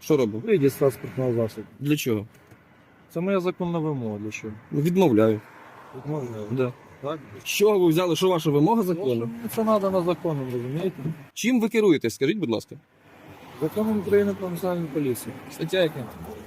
Що робив? Вийдіть з транспортного засобу. Для чого? Це моя законна вимога для чого? Ну, Відмовляю. Відмовляю. Да. Так? З чого ви взяли, що ваша вимога законна? Це треба на законом, розумієте? Чим ви керуєтесь, скажіть, будь ласка. Законом України про національну поліцію. Стаття яка?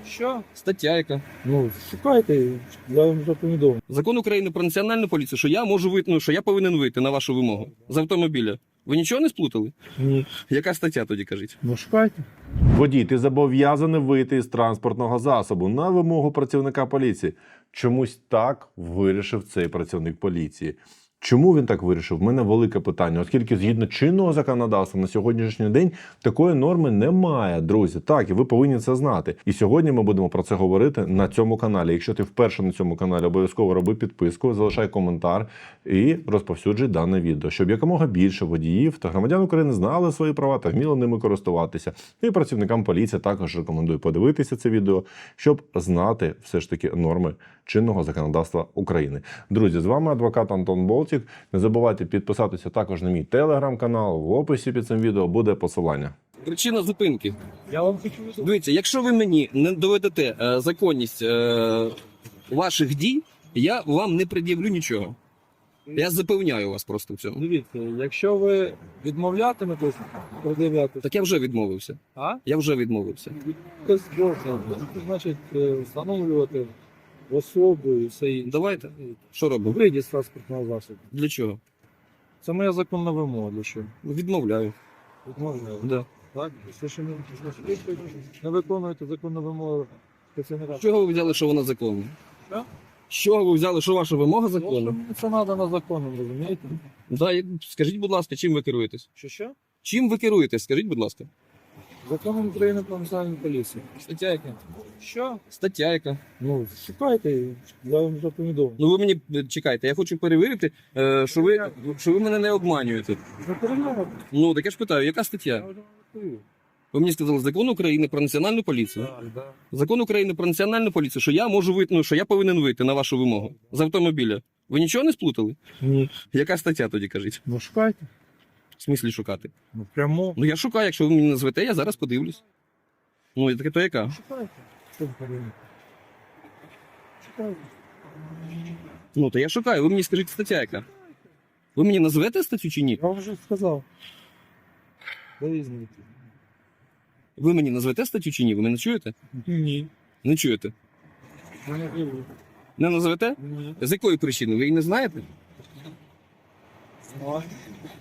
Що? Стаття яка? Ну, шукайте, я вам вже повідомив. Закон України про національну поліцію, що я можу вийти, ну, що я повинен вийти на вашу вимогу з автомобіля. Ви нічого не сплутали? Ні. Яка стаття тоді кажіть? Ну шукайте. Водій, ти зобов'язаний вийти із транспортного засобу на вимогу працівника поліції. Чомусь так вирішив цей працівник поліції. Чому він так вирішив? В мене велике питання, оскільки згідно чинного законодавства на сьогоднішній день такої норми немає, друзі. Так, і ви повинні це знати. І сьогодні ми будемо про це говорити на цьому каналі. Якщо ти вперше на цьому каналі, обов'язково роби підписку, залишай коментар і розповсюджуй дане відео, щоб якомога більше водіїв та громадян України знали свої права та вміли ними користуватися. І працівникам поліції також рекомендую подивитися це відео, щоб знати все ж таки норми чинного законодавства України. Друзі, з вами адвокат Антон Болтік. Не забувайте підписатися також на мій телеграм-канал. В описі під цим відео буде посилання. Причина зупинки. Я вам хочу. Дивіться, якщо ви мені не доведете е, законність е, ваших дій, я вам не пред'явлю нічого. Я запевняю вас просто в цьому. Дивіться, якщо ви відмовлятиметесь продивляти, Так я вже відмовився. а? Я вже відмовився. Це значить е, встановлювати особу і все інше. Давайте. Що робимо? Вийдіть з транспортного засобу. Для чого? Це моя законна вимога для чого? Відмовляю. Відмовляю. Да. Так? Все, що не, не виконуєте законну вимогу працівника. З чого ви взяли, що вона законна? Що? З чого ви взяли, що ваша вимога Тому що законна? мені Це треба на законом, розумієте? Да, і скажіть, будь ласка, чим ви керуєтесь? Що що? Чим ви керуєтесь? Скажіть, будь ласка. Законом України про національну поліцію. Стаття яка? Що? Стаття яка? Ну, шукайте, я вам вже. Ну ви мені е, чекайте, я хочу перевірити, е, що ви що ви мене не обманюєте. Ви перевіряєте? Ну так я ж питаю, яка стаття? Ви мені сказали закон України про національну поліцію. Так, так. Закон України про національну поліцію, що я можу вийти, ну, що я повинен вийти на вашу вимогу з автомобіля. Ви нічого не сплутали? Ні. Яка стаття тоді кажіть? Ну шукайте. В смислі шукати? Ну прямо. Ну я шукаю, якщо ви мені назвете, я зараз подивлюсь. Ну, і таке то яка? Шукайте. Що ви перевіряєте? Шукайте. Ну, то я шукаю, ви мені скажіть стаття яка. Ви мені назвете статтю чи ні? Я вам вже сказав. Візьмете? Ви мені назвете статтю чи ні? Ви мене чуєте? Ні. Не чуєте? Не назвете? Ні. З якої причини? Ви її не знаєте?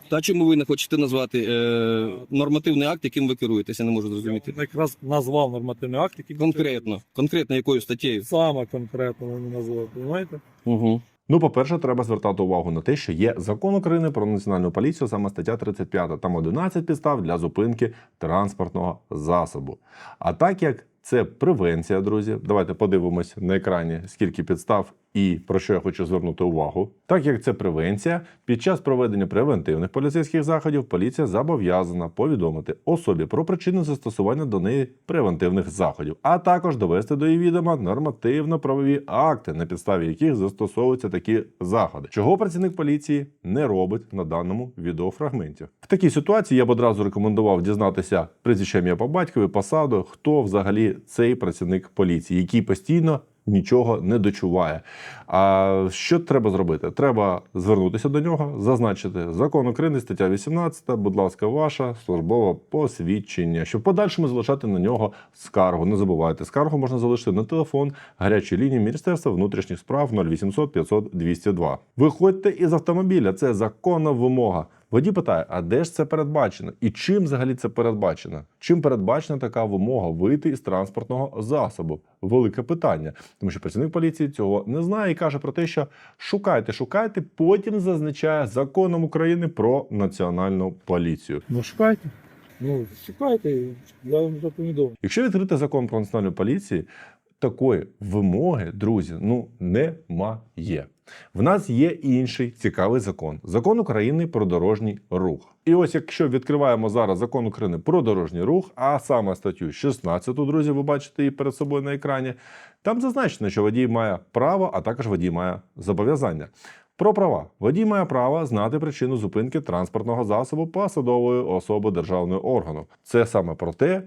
Та чому ви не хочете назвати е, нормативний акт, яким ви керуєтеся, не можу зрозуміти. Я якраз назвав нормативний акт, який Конкретно. Конкретно якою статтєю? Саме конкретно ви назвали, розумієте? Угу. Ну, по-перше, треба звертати увагу на те, що є закон України про національну поліцію, саме стаття 35. Там 11 підстав для зупинки транспортного засобу. А так як це превенція, друзі, давайте подивимось на екрані, скільки підстав і про що я хочу звернути увагу. Так як це превенція, під час проведення превентивних поліцейських заходів поліція зобов'язана повідомити особі про причини застосування до неї превентивних заходів, а також довести до її відома нормативно-правові акти, на підставі яких застосовуються такі заходи, чого працівник поліції не робить на даному відеофрагменті. В такій ситуації я б одразу рекомендував дізнатися прізвище ім'я по батькові, посаду, хто взагалі цей працівник поліції, який постійно нічого не дочуває. А що треба зробити? Треба звернутися до нього, зазначити закон України, стаття 18, будь ласка, ваша службове посвідчення, щоб подальшому залишати на нього скаргу. Не забувайте, скаргу можна залишити на телефон гарячої лінії Міністерства внутрішніх справ 0800 500 202. Виходьте із автомобіля, це законна вимога. Водій питає, а де ж це передбачено? І чим взагалі це передбачено? Чим передбачена така вимога вийти із транспортного засобу? Велике питання, тому що працівник поліції цього не знає і каже про те, що шукайте, шукайте. Потім зазначає законом України про національну поліцію. Ну шукайте. Ну, шукайте, я вам повідомив. Якщо відкрити закон про національну поліцію, такої вимоги, друзі, ну немає. В нас є інший цікавий закон закон України про дорожній рух. І ось якщо відкриваємо зараз закон України про дорожній рух, а саме статтю 16, друзі, ви бачите її перед собою на екрані, там зазначено, що водій має право, а також водій має зобов'язання. Про права водій має право знати причину зупинки транспортного засобу посадової особи державного органу. Це саме про те,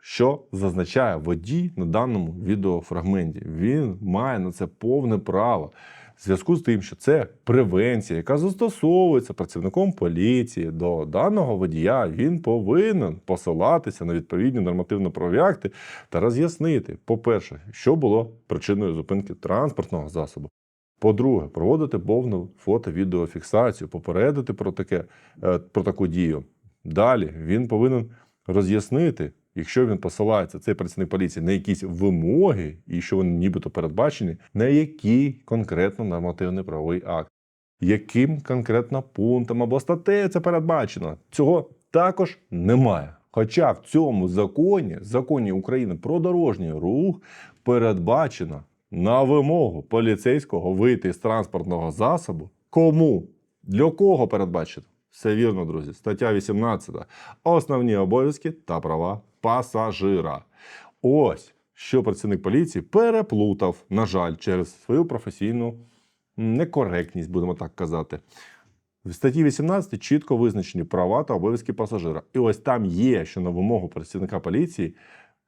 що зазначає водій на даному відеофрагменті. Він має на це повне право. В зв'язку з тим, що це превенція, яка застосовується працівником поліції до даного водія, він повинен посилатися на відповідні нормативно-правові акти та роз'яснити, по-перше, що було причиною зупинки транспортного засобу. По-друге, проводити повну фото-відеофіксацію, попередити про, таке, е, про таку дію. Далі він повинен роз'яснити, якщо він посилається, цей працівник поліції, на якісь вимоги, і що вони нібито передбачені, на який конкретно нормативний правовий акт, яким конкретно пунктом або статтею це передбачено. Цього також немає. Хоча в цьому законі, законі України про дорожній рух, передбачено на вимогу поліцейського вийти з транспортного засобу. Кому? Для кого передбачено? Все вірно, друзі. Стаття 18. Основні обов'язки та права пасажира. Ось що працівник поліції переплутав, на жаль, через свою професійну некоректність, будемо так казати. В статті 18 чітко визначені права та обов'язки пасажира. І ось там є, що на вимогу працівника поліції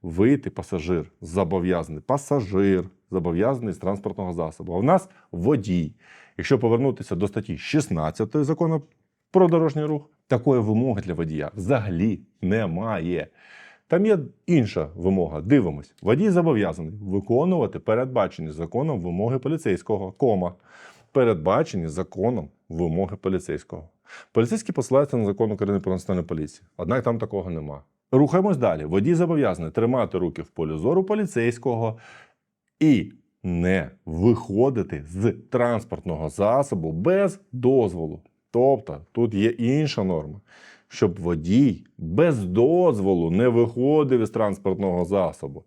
вийти пасажир зобов'язаний. Пасажир зобов'язаний з транспортного засобу. А в нас водій. Якщо повернутися до статті 16 закону про дорожній рух, такої вимоги для водія взагалі немає. Там є інша вимога. Дивимось. Водій зобов'язаний виконувати передбачені законом вимоги поліцейського, кома. Передбачені законом вимоги поліцейського. Поліцейські посилаються на закон України про національну поліцію. Однак там такого нема. Рухаємось далі. Водій зобов'язаний тримати руки в полі зору поліцейського і не виходити з транспортного засобу без дозволу. Тобто тут є інша норма, щоб водій без дозволу не виходив із транспортного засобу,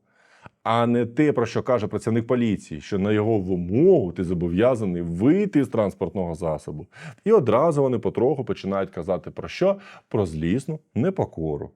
а не те, про що каже працівник поліції, що на його вимогу ти зобов'язаний вийти з транспортного засобу. І одразу вони потроху починають казати про що? Про злісну непокору.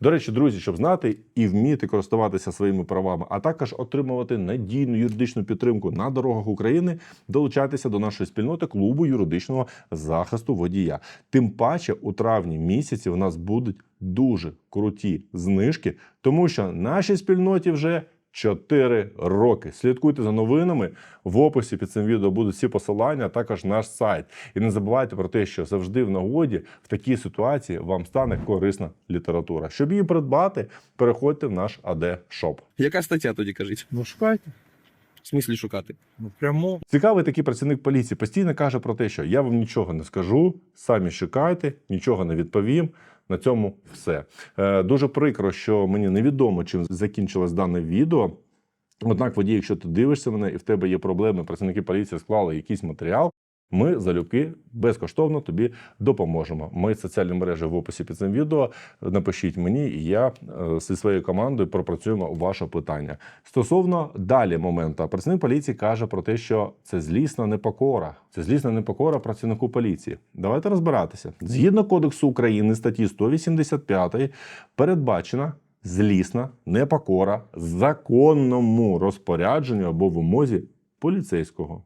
До речі, друзі, щоб знати і вміти користуватися своїми правами, а також отримувати надійну юридичну підтримку на дорогах України, долучайтеся до нашої спільноти клубу юридичного захисту водія. Тим паче, у травні місяці у нас будуть дуже круті знижки, тому що нашій спільноті вже 4 роки. Слідкуйте за новинами. В описі під цим відео будуть всі посилання, а також наш сайт. І не забувайте про те, що завжди в нагоді в такій ситуації вам стане корисна література. Щоб її придбати, переходьте в наш АД Шоп. Яка стаття тоді кажіть? Ну шукайте. В смислі шукати? Ну прямо. Цікавий такий працівник поліції постійно каже про те, що я вам нічого не скажу, самі шукайте, нічого не відповім. На цьому все. Е, дуже прикро, що мені невідомо, чим закінчилось дане відео. Однак, водій, якщо ти дивишся мене і в тебе є проблеми, працівники поліції склали якийсь матеріал. Ми залюбки безкоштовно тобі допоможемо. Мої соціальні мережі в описі під цим відео. Напишіть мені, і я е, зі своєю командою пропрацюємо ваше питання. Стосовно далі моменту, працівник поліції каже про те, що це злісна непокора. Це злісна непокора працівнику поліції. Давайте розбиратися. Згідно Кодексу України статті 185 передбачена злісна непокора законному розпорядженню або вимозі поліцейського.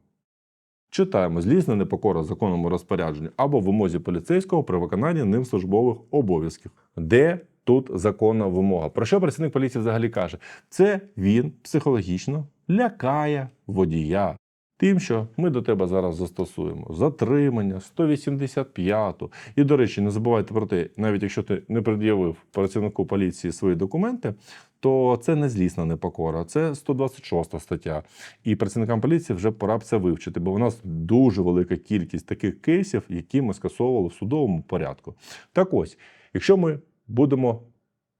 Читаємо злісна непокора законному розпорядженню або вимозі поліцейського при виконанні ним службових обов'язків. Де тут законна вимога? Про що працівник поліції взагалі каже? Це він психологічно лякає водія. Тим, що ми до тебе зараз застосуємо затримання 185-ту. І, до речі, не забувайте про те, навіть якщо ти не пред'явив працівнику поліції свої документи, то це не злісна непокора, це 126 стаття. І працівникам поліції вже пора б це вивчити, бо у нас дуже велика кількість таких кейсів, які ми скасовували в судовому порядку. Так ось, якщо ми будемо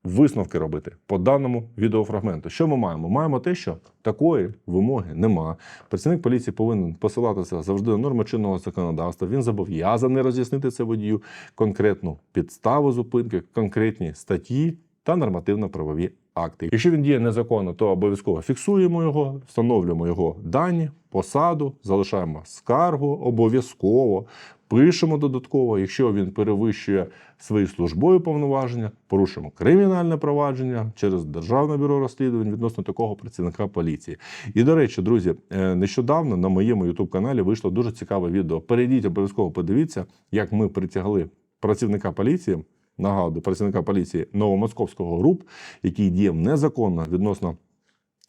висновки робити по даному відеофрагменту, що ми маємо? Маємо те, що такої вимоги нема. Працівник поліції повинен посилатися завжди на норми чинного законодавства. Він зобов'язаний роз'яснити це водію конкретну підставу зупинки, конкретні статті та нормативно-правові акти. Якщо він діє незаконно, то обов'язково фіксуємо його, встановлюємо його дані, посаду, залишаємо скаргу обов'язково. Пишемо додатково, якщо він перевищує свої службові повноваження, порушимо кримінальне провадження через Державне бюро розслідувань відносно такого працівника поліції. І до речі, друзі, е, нещодавно на моєму youtube каналі вийшло дуже цікаве відео. Перейдіть обов'язково подивіться, як ми притягли працівника поліції нагадую, працівника поліції Новомосковського ГРУП, який діяв незаконно відносно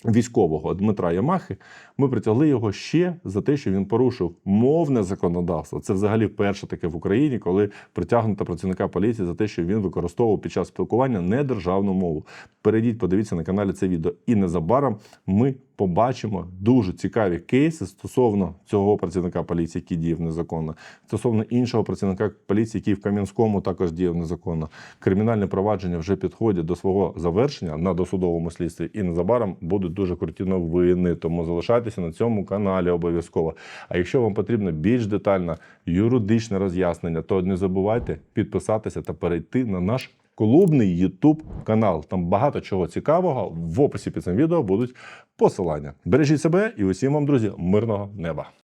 військового Дмитра Ямахи, ми притягли його ще за те, що він порушив мовне законодавство. Це взагалі вперше таке в Україні, коли притягнуто працівника поліції за те, що він використовував під час спілкування недержавну мову. Перейдіть, подивіться на каналі це відео. І незабаром ми побачимо дуже цікаві кейси стосовно цього працівника поліції, який діяв незаконно, стосовно іншого працівника поліції, який в Кам'янському також діяв незаконно. Кримінальні провадження вже підходять до свого завершення на досудовому слідстві, і незабаром будуть дуже круті новини. Тому залишайтеся на цьому каналі обов'язково. А якщо вам потрібно більш детальне юридичне роз'яснення, то не забувайте підписатися та перейти на наш. Клубний YouTube канал. Там багато чого цікавого. В описі під цим відео будуть посилання. Бережіть себе і усім вам, друзі, мирного неба.